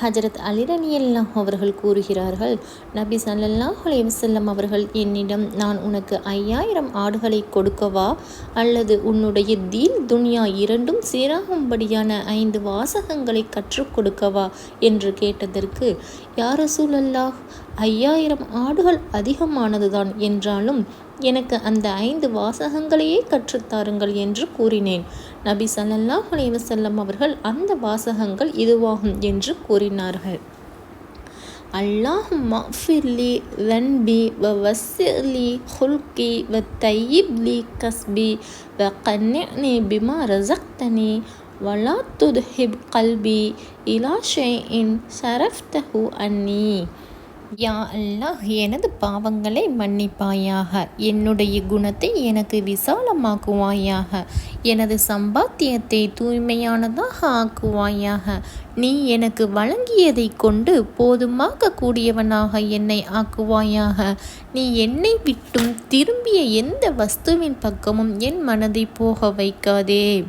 ஹஜரத் அலிரலியல்லாம் அவர்கள் கூறுகிறார்கள் நபி சல்லல்லாஹ் அலைஹி அவர்கள் என்னிடம் நான் உனக்கு ஐயாயிரம் ஆடுகளை கொடுக்கவா? அல்லது உன்னுடைய தீன் துனியா இரண்டும் சீராகும்படியான ஐந்து வாசகங்களை கற்றுக் கொடுக்கவா? என்று கேட்டதற்கு யார் சூழல்லாஹ் ஐயாயிரம் ஆடுகள் அதிகமானதுதான் என்றாலும் எனக்கு அந்த ஐந்து வாசகங்களையே கற்றுத்தாருங்கள் என்று கூறினேன். நபி சல்லல்லாஹ் அலைவசல்லம் அவர்கள் அந்த வாசகங்கள் இதுவாகும் என்று கூறினார்கள் அல்லாஹும்ம ஃபிர்லி வன்பி வ வஸ்ஸிலி ஹுல்கி வ தையிப்லி கஸ்பி வ கன்னினி பிமா ரசக்தனி வலா துத்ஹிப் கல்பி இலா ஷைஇன் சரஃப்தஹு அன்னி யா அல்லாஹ் எனது பாவங்களை மன்னிப்பாயாக. என்னுடைய குணத்தை எனக்கு விசாலமாக்குவாயாக. எனது சம்பாத்தியத்தை தூய்மையானதாக ஆக்குவாயாக. நீ எனக்கு வழங்கியதை கொண்டு போதுமாக கூடியவனாக என்னை ஆக்குவாயாக. நீ என்னை விட்டும் திரும்பிய எந்த வஸ்துவின் பக்கமும் என் மனதை போக வைக்காதே.